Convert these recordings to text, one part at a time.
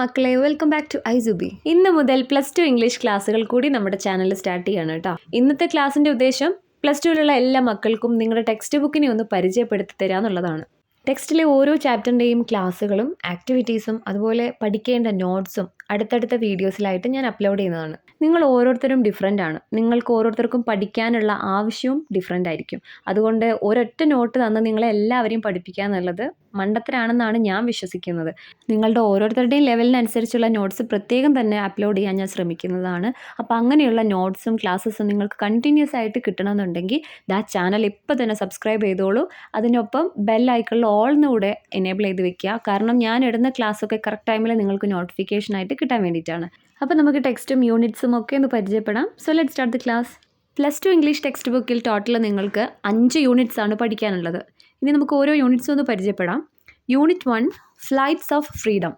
മക്കളെ welcome back to ഐസുബി. ഇന്ന് മുതൽ പ്ലസ് ടു ഇംഗ്ലീഷ് ക്ലാസ്സുകൾ കൂടി നമ്മുടെ ചാനലിൽ സ്റ്റാർട്ട് ചെയ്യാണ് കേട്ടോ ഇന്നത്തെ ക്ലാസ്സിന്റെ ഉദ്ദേശം പ്ലസ് ടുവിലുള്ള എല്ലാ മക്കൾക്കും നിങ്ങളുടെ ടെക്സ്റ്റ് ബുക്കിനെ ഒന്ന് പരിചയപ്പെടുത്തി തരിക എന്നുള്ളതാണ് ടെക്സ്റ്റിലെ ഓരോ ചാപ്റ്ററിന്റെയും ക്ലാസ്സുകളും ആക്ടിവിറ്റീസും അതുപോലെ പഠിക്കേണ്ട നോട്ട്സും അടുത്തടുത്ത വീഡിയോസിലായിട്ട് ഞാൻ അപ്ലോഡ് ചെയ്യുന്നതാണ്. നിങ്ങൾ ഓരോരുത്തരും ഡിഫറെന്റ് ആണ്. നിങ്ങൾക്ക് ഓരോരുത്തർക്കും പഠിക്കാനുള്ള ആവശ്യവും ഡിഫറെന്റ് ആയിരിക്കും. അതുകൊണ്ട് ഒരൊറ്റ നോട്ട് തന്ന് നിങ്ങളെ എല്ലാവരെയും പഠിപ്പിക്കുക എന്നുള്ളത് മണ്ടത്തരാണെന്നാണ് ഞാൻ വിശ്വസിക്കുന്നത്. നിങ്ങളുടെ ഓരോരുത്തരുടെയും ലെവലിനനുസരിച്ചുള്ള നോട്ട്സ് പ്രത്യേകം തന്നെ അപ്ലോഡ് ചെയ്യാൻ ഞാൻ ശ്രമിക്കുന്നതാണ്. അപ്പോൾ അങ്ങനെയുള്ള നോട്ട്സും ക്ലാസ്സസും നിങ്ങൾക്ക് കണ്ടിന്യൂസ് ആയിട്ട് കിട്ടണമെന്നുണ്ടെങ്കിൽ ദാ ചാനൽ ഇപ്പോൾ തന്നെ സബ്സ്ക്രൈബ് ചെയ്തോളൂ. അതിനൊപ്പം ബെൽ ഓൾന്നുകൂടെ എനേബിൾ ചെയ്ത് വെക്കുക. കാരണം ഞാൻ ഇടുന്ന ക്ലാസ്സൊക്കെ കറക്റ്റ് ടൈമിൽ നിങ്ങൾക്ക് നോട്ടിഫിക്കേഷൻ ആയിട്ട് കിട്ടാൻ വേണ്ടിയിട്ടാണ്. അപ്പോൾ നമുക്ക് ടെക്സ്റ്റും യൂണിറ്റ്സും ഒക്കെ ഒന്ന് പരിചയപ്പെടാം. So let start the class plus two English text ബുക്കിൽ ടോട്ടൽ നിങ്ങൾക്ക് അഞ്ച് യൂണിറ്റ്സ് ആണ് പഠിക്കാനുള്ളത്. ഇനി നമുക്ക് ഓരോ യൂണിറ്റ്സും ഒന്ന് പരിചയപ്പെടാം. Unit one flights of freedom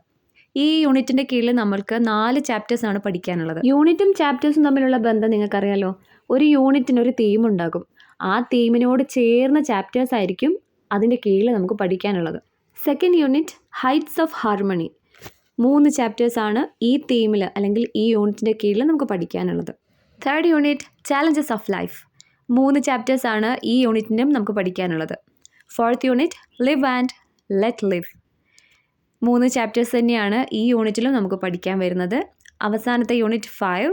ഈ യൂണിറ്റിന്റെ കീഴിൽ നമ്മൾക്ക് നാല് ചാപ്റ്റേഴ്സ് ആണ് പഠിക്കാനുള്ളത്. യൂണിറ്റും ചാപ്റ്റേഴ്സും തമ്മിലുള്ള ബന്ധം നിങ്ങൾക്കറിയാലോ? ഒരു യൂണിറ്റിന് ഒരു തീം ഉണ്ടാകും. ആ തീമിനോട് ചേർന്ന ചാപ്റ്റേഴ്സ് ആയിരിക്കും അതിന്റെ കീഴിൽ നമുക്ക് പഠിക്കാനുള്ളത്. Second unit heights of harmony മൂന്ന് ചാപ്റ്റേഴ്സാണ് ഈ തീമിൽ അല്ലെങ്കിൽ ഈ യൂണിറ്റിന്റെ കീഴിൽ നമുക്ക് പഠിക്കാനുള്ളത്. Third unit challenges of life മൂന്ന് ചാപ്റ്റേഴ്സാണ് ഈ യൂണിറ്റിനും നമുക്ക് പഠിക്കാനുള്ളത്. Fourth unit live and let live മൂന്ന് ചാപ്റ്റേഴ്സ് തന്നെയാണ് ഈ യൂണിറ്റിലും നമുക്ക് പഠിക്കാൻ വരുന്നത്. അവസാനത്തെ unit five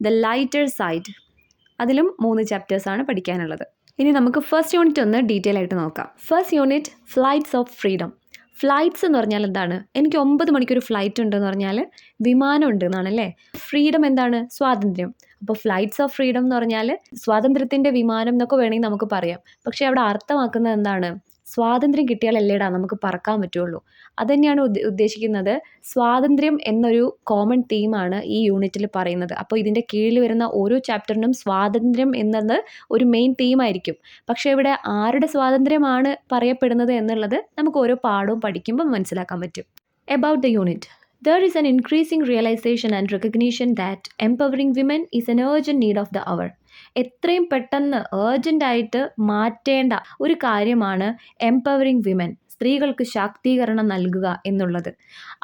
the lighter side അതിലും മൂന്ന് ചാപ്റ്റേഴ്സാണ് പഠിക്കാനുള്ളത്. ഇനി നമുക്ക് ഫസ്റ്റ് യൂണിറ്റ് ഒന്ന് ഡീറ്റെയിൽ ആയിട്ട് നോക്കാം. First unit flights of freedom flights എന്ന് പറഞ്ഞാൽ എന്താണ്? എനിക്ക് ഒമ്പത് മണിക്കൊരു ഫ്ലൈറ്റ് ഉണ്ടെന്ന് പറഞ്ഞാൽ വിമാനം ഉണ്ട് എന്നാണല്ലേ ഫ്രീഡം എന്താണ്? സ്വാതന്ത്ര്യം. അപ്പോൾ ഫ്ലൈറ്റ്സ് ഓഫ് ഫ്രീഡം എന്ന് പറഞ്ഞാൽ സ്വാതന്ത്ര്യത്തിന്റെ വിമാനം എന്നൊക്കെ വേണമെങ്കിൽ നമുക്ക് പറയാം. പക്ഷേ അവിടെ അർത്ഥമാക്കുന്നത് എന്താണ്? സ്വാതന്ത്ര്യം കിട്ടിയാലല്ലേടാ നമുക്ക് പറക്കാൻ പറ്റുള്ളൂ. അതുതന്നെയാണ് ഉദ്ദ- ഉദ്ദേശിക്കുന്നത്. സ്വാതന്ത്ര്യം എന്നൊരു കോമൺ തീമാണ് ഈ യൂണിറ്റിൽ പറയുന്നത്. അപ്പോൾ ഇതിന്റെ കീഴിൽ വരുന്ന ഓരോ ചാപ്റ്ററിനും സ്വാതന്ത്ര്യം എന്നത് ഒരു മെയിൻ തീമായിരിക്കും പക്ഷേ ഇവിടെ ആരുടെ സ്വാതന്ത്ര്യമാണ് പറയപ്പെടുന്നത് എന്നുള്ളത് നമുക്ക് ഓരോ പാഠവും പഠിക്കുമ്പോൾ മനസ്സിലാക്കാൻ പറ്റും. About the unit there is an increasing realization and recognition that empowering women is an urgent need of the hour. എത്രയും പെട്ടെന്ന് ഏർജന്റ് ആയിട്ട് മാറ്റേണ്ട ഒരു കാര്യമാണ് എംപവറിങ് വിമൻ സ്ത്രീകൾക്ക് ശാക്തീകരണം നൽകുക എന്നുള്ളത്.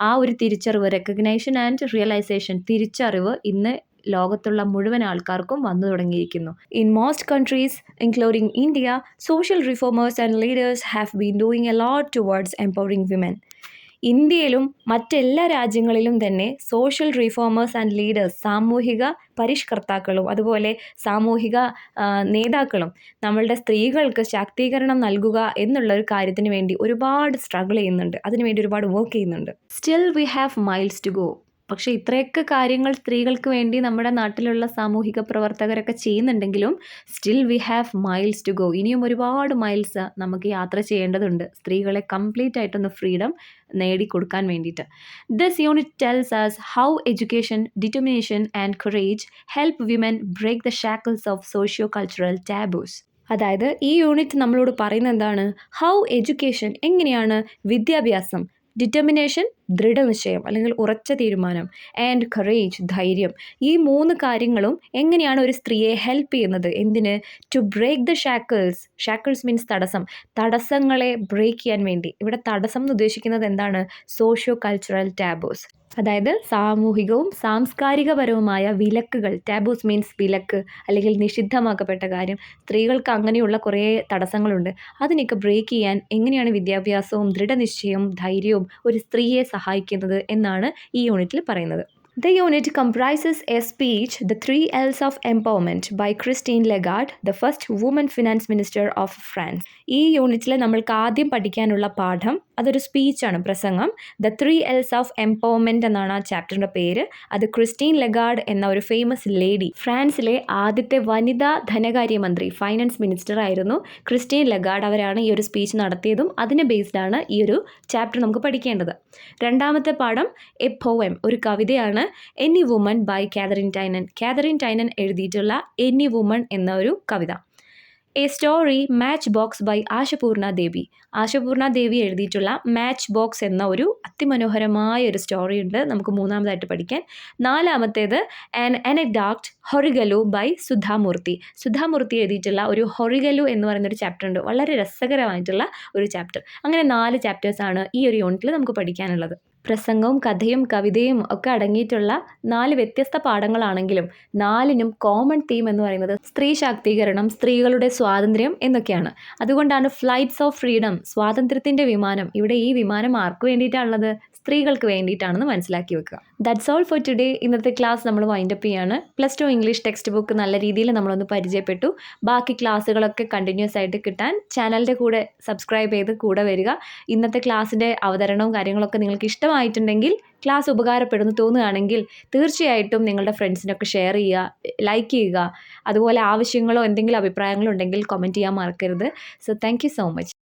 ആ ഒരു തിരിച്ചറിവ് റെക്കഗ്നൈഷൻ ആൻഡ് റിയലൈസേഷൻ തിരിച്ചറിവ് ഇന്ന് ലോകത്തുള്ള മുഴുവൻ ആൾക്കാർക്കും വന്നു തുടങ്ങിയിരിക്കുന്നു. In most countries including India social reformers and leaders have been doing a lot towards empowering women ഇന്ത്യയിലും മറ്റെല്ലാ രാജ്യങ്ങളിലും തന്നെ സോഷ്യൽ റീഫോമേഴ്സ് ആൻഡ് ലീഡേഴ്സ് സാമൂഹിക പരിഷ്കർത്താക്കളും അതുപോലെ സാമൂഹിക നേതാക്കളും നമ്മളുടെ സ്ത്രീകൾക്ക് ശാക്തീകരണം നൽകുക എന്നുള്ള ഒരു കാര്യത്തിന് വേണ്ടി ഒരുപാട് സ്ട്രഗിൾ ചെയ്യുന്നുണ്ട്. അതിനുവേണ്ടി ഒരുപാട് വർക്ക് ചെയ്യുന്നുണ്ട്. Still we have miles to go പക്ഷേ ഇത്രയൊക്കെ കാര്യങ്ങൾ സ്ത്രീകൾക്ക് വേണ്ടി നമ്മുടെ നാട്ടിലുള്ള സാമൂഹിക പ്രവർത്തകരൊക്കെ ചെയ്യുന്നുണ്ടെങ്കിലും still we have miles to go ഇനിയും ഒരുപാട് മൈൽസ് നമുക്ക് യാത്ര ചെയ്യേണ്ടതുണ്ട് സ്ത്രീകളെ കംപ്ലീറ്റ് ആയിട്ടൊന്ന് ഫ്രീഡം നേടിക്കൊടുക്കാൻ വേണ്ടിയിട്ട്. This unit tells us how education determination and courage help women break the shackles of socio cultural taboos അതായത് ഈ യൂണിറ്റ് നമ്മളോട് പറയുന്നത് എന്താണ്? ഹൗ എഡ്യൂക്കേഷൻ എങ്ങനെയാണ് വിദ്യാഭ്യാസം ഡിറ്റർമിനേഷൻ ദൃഢനിശ്ചയം അല്ലെങ്കിൽ ഉറച്ച തീരുമാനം ആൻഡ് കറേജ് ധൈര്യം. ഈ മൂന്ന് കാര്യങ്ങളും എങ്ങനെയാണ് ഒരു സ്ത്രീയെ ഹെൽപ്പ് ചെയ്യുന്നത്? എന്തിന്? To break the shackles shackles means തടസ്സം. തടസ്സങ്ങളെ ബ്രേക്ക് ചെയ്യാൻ വേണ്ടി. ഇവിടെ തടസ്സം എന്ന് ഉദ്ദേശിക്കുന്നത് എന്താണ്? സോഷ്യോ കൾച്ചറൽ ടാബോസ് അതായത് സാമൂഹികവും സാംസ്കാരികപരവുമായ വിലക്കുകൾ. ടാബൂസ് മീൻസ് വിലക്ക് അല്ലെങ്കിൽ നിഷിദ്ധമാക്കപ്പെട്ട കാര്യം. സ്ത്രീകൾക്ക് അങ്ങനെയുള്ള കുറേ തടസ്സങ്ങളുണ്ട്. അതിനൊക്കെ ബ്രേക്ക് ചെയ്യാൻ എങ്ങനെയാണ് വിദ്യാഭ്യാസവും ദൃഢനിശ്ചയവും ധൈര്യവും ഒരു സ്ത്രീയെ സഹായിക്കുന്നത് എന്നാണ് ഈ യൂണിറ്റിൽ പറയുന്നത്. The unit comprises a speech, The Three L's of Empowerment, by Christine Lagarde, the first woman finance minister of France. ഈ യൂണിറ്റിൽ നമ്മൾക്ക് ആദ്യം പഠിക്കാനുള്ള പാഠം അതൊരു സ്പീച്ചാണ് പ്രസംഗം. The three Ls of empowerment എന്നാണ് ആ ചാപ്റ്ററിന്റെ പേര്. അത് ക്രിസ്റ്റീൻ ലെഗാർഡ് എന്ന ഒരു ഫേമസ് ലേഡി ഫ്രാൻസിലെ ആദ്യത്തെ വനിതാ ധനകാര്യമന്ത്രി ഫൈനാൻസ് മിനിസ്റ്റർ ആയിരുന്നു ക്രിസ്റ്റീൻ ലെഗാർഡ് അവരാണ് ഈ ഒരു സ്പീച്ച് നടത്തിയതും അതിനെ ബേസ്ഡ് ആണ് ഈ ഒരു ചാപ്റ്റർ നമുക്ക് പഠിക്കേണ്ടത്. രണ്ടാമത്തെ പാഠം എ പോവം ഒരു കവിതയാണ്. Any woman by Katherine Tynan Katherine Tynan എഴുതിയിട്ടുള്ള എനി വുമൺ എന്ന ഒരു കവിത. A story match box by Ashapurna Devi. Ashapurna Devi എഴുതിയിട്ടുള്ള മാച്ച് ബോക്സ് എന്ന ഒരു അതിമനോഹരമായ ഒരു സ്റ്റോറി ഉണ്ട്. നമുക്ക് മൂന്നാമതായിട്ട് പഠിക്കാൻ. നാലാമത്തേത് an anecdote Horigalu by Sudha Murty Sudha Murty എഴുതിയിട്ടുള്ള ഒരു ഹൊറിഗലു എന്ന് പറയുന്ന ഒരു ചാപ്റ്റർ ഉണ്ട്. വളരെ രസകരമായിട്ടുള്ള ഒരു ചാപ്റ്റർ അങ്ങനെ നാല് ചാപ്റ്റേഴ്സാണ് ഈ ഒരു യൂണിറ്റിൽ നമുക്ക് പഠിക്കാനുള്ളത്. പ്രസംഗവും കഥയും കവിതയും ഒക്കെ അടങ്ങിയിട്ടുള്ള നാല് വ്യത്യസ്ത പാഠങ്ങളാണെങ്കിലും നാലിനും കോമൺ തീം എന്ന് പറയുന്നത് സ്ത്രീ ശാക്തീകരണം സ്ത്രീകളുടെ സ്വാതന്ത്ര്യം എന്നൊക്കെയാണ്. അതുകൊണ്ടാണ് ഫ്ലൈറ്റ്സ് ഓഫ് ഫ്രീഡം സ്വാതന്ത്ര്യത്തിന്റെ വിമാനം. ഇവിടെ ഈ വിമാനം ആർക്ക് വേണ്ടിയിട്ടാണുള്ളത്? സ്ത്രീകൾക്ക് വേണ്ടിയിട്ടാണെന്ന് മനസ്സിലാക്കി വെക്കുക. ദാറ്റ്സ് ഓൾ ഫോർ ടുഡേ ഇന്നത്തെ ക്ലാസ് നമ്മൾ വൈൻഡ് അപ്പ് ചെയ്യാണ്. Plus two English text book നല്ല രീതിയിൽ നമ്മളൊന്ന് പരിചയപ്പെട്ടു. ബാക്കി ക്ലാസ്സുകളൊക്കെ കണ്ടിന്യൂസ് ആയിട്ട് കിട്ടാൻ ചാനലിന്റെ കൂടെ സബ്സ്ക്രൈബ് ചെയ്ത് കൂടെ വരിക. ഇന്നത്തെ ക്ലാസ്സിന്റെ അവതരണവും കാര്യങ്ങളൊക്കെ നിങ്ങൾക്ക് ഇഷ്ടമായിട്ടുണ്ടെങ്കിൽ ക്ലാസ് ഉപകാരപ്പെടുന്നു തോന്നുകയാണെങ്കിൽ തീർച്ചയായിട്ടും നിങ്ങളുടെ ഫ്രണ്ട്സിനൊക്കെ ഷെയർ ചെയ്യുക ലൈക്ക് ചെയ്യുക. അതുപോലെ ആവശ്യങ്ങളോ എന്തെങ്കിലും അഭിപ്രായങ്ങളോ ഉണ്ടെങ്കിൽ കമന്റ് ചെയ്യാൻ മറക്കരുത്. So thank so much